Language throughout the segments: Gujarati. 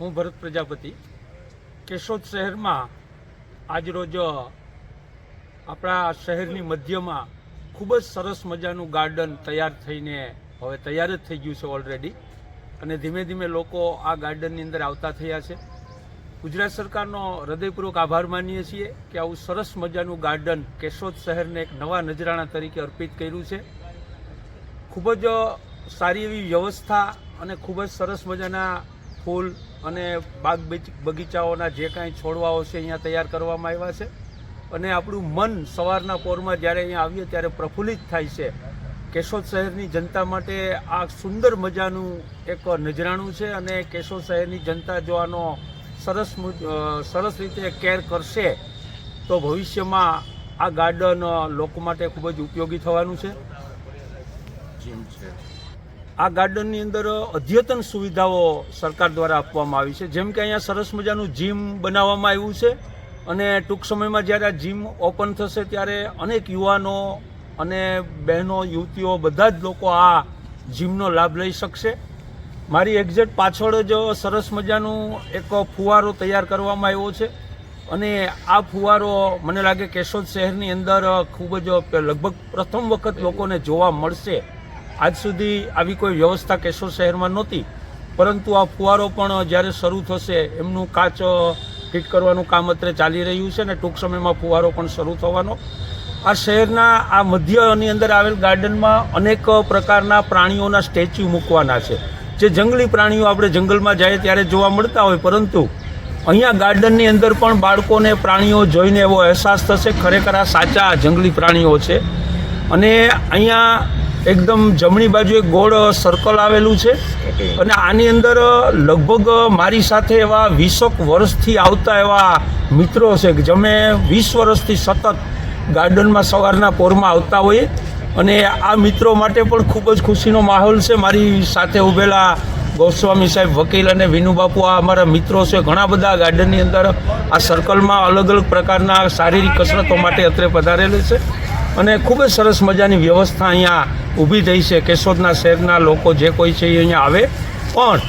હું ભરત પ્રજાપતિ. કેશોદ શહેરમાં આજરોજ આપણા શહેરની મધ્યમાં ખૂબ જ સરસ મજાનું ગાર્ડન તૈયાર થઈને હવે તૈયાર જ થઈ ગયું છે ઓલરેડી અને ધીમે ધીમે લોકો આ ગાર્ડનની અંદર આવતા થયા છે. ગુજરાત સરકારનો હૃદયપૂર્વક આભાર માનીએ છીએ કે આવું સરસ મજાનું ગાર્ડન કેશોદ શહેરને એક નવા નજરાણા તરીકે અર્પિત કર્યું છે. ખૂબ જ સારી એવી વ્યવસ્થા અને ખૂબ જ સરસ મજાના ફૂલ અને બાગ બગી- બગીચાઓના જે કાંઈ છોડવાઓ છે અહીંયા તૈયાર કરવામાં આવ્યા છે. અને આપણું મન સવારના પોરમાં જ્યારે અહીંયા આવીએ ત્યારે પ્રફુલ્લિત થાય છે. કેશોદ શહેરની જનતા માટે આ સુંદર મજાનું એક નજરાણું છે અને કેશોદ શહેરની જનતા જો આનો સરસ સરસ રીતે કેર કરશે, તો ભવિષ્યમાં આ ગાર્ડન લોકો માટે ખૂબ જ ઉપયોગી થવાનું છે. જેમ છે. આ ગાર્ડનની અંદર અદ્યતન સુવિધાઓ સરકાર દ્વારા આપવામાં આવી છે. જેમ કે અહીંયા સરસ મજાનું જીમ બનાવવામાં આવ્યું છે અને ટૂંક સમયમાં જ્યારે આ જીમ ઓપન થશે ત્યારે અનેક યુવાનો અને બહેનો, યુવતીઓ બધા જ લોકો આ જીમનો લાભ લઈ શકશે. મારી એક્ઝેક્ટ પાછળ જ સરસ મજાનું એક ફુવારો તૈયાર કરવામાં આવ્યો છે અને આ ફુવારો મને લાગે કેશોદ શહેરની અંદર ખૂબ જ લગભગ પ્રથમ વખત લોકોને જોવા મળશે. આજ સુધી આવી કોઈ વ્યવસ્થા કેશોદ શહેરમાં નહોતી, પરંતુ આ ફુવારો પણ જ્યારે શરૂ થશે, એમનું કાચ ફિટ કરવાનું કામ અત્રે ચાલી રહ્યું છે અને ટૂંક સમયમાં ફુવારો પણ શરૂ થવાનો. આ શહેરના, આ મધ્યની અંદર આવેલ ગાર્ડનમાં અનેક પ્રકારના પ્રાણીઓના સ્ટેચ્યુ મૂકવાના છે. જે જંગલી પ્રાણીઓ આપણે જંગલમાં જઈએ ત્યારે જોવા મળતા હોય, પરંતુ અહીંયા ગાર્ડનની અંદર પણ બાળકોને, પ્રાણીઓ જોઈને એવો અહેસાસ થશે, ખરેખર આ સાચા જંગલી પ્રાણીઓ છે. અને અહીંયા એકદમ જમણી બાજુ એક ગોળ સર્કલ આવેલું છે. અને આની અંદર લગભગ મારી સાથે એવા વીસક વર્ષથી આવતા એવા મિત્રો છે કે જમે વીસ વર્ષથી સતત ગાર્ડનમાં સવારના પોરમાં આવતા હોઈએ. અને આ મિત્રો માટે પણ ખૂબ જ ખુશીનો માહોલ છે. મારી સાથે ઊભેલા ગોસ્વામી સાહેબ વકીલ અને વિનુબાપુ આ અમારા મિત્રો છે. ઘણા બધા ગાર્ડનની અંદર આ સર્કલમાં અલગ અલગ પ્રકારના શારીરિક કસરતો માટે અત્રે પધારેલું છે. અને ખૂબ જ સરસ મજાની વ્યવસ્થા અહીંયા ઊભી થઈ છે. કેશોદના શહેરના લોકો જે કોઈ છે એ અહીંયા આવે. પણ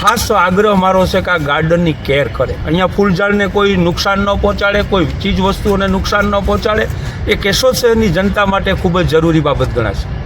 ખાસ આગ્રહ મારો છે કે આ ગાર્ડનની કેર કરે. અહીંયા ફૂલઝાડને કોઈ નુકસાન ન પહોંચાડે, કોઈ ચીજ વસ્તુઓને નુકસાન ન પહોંચાડે. એ કેશોદ શહેરની જનતા માટે ખૂબ જ જરૂરી બાબત ગણાશે.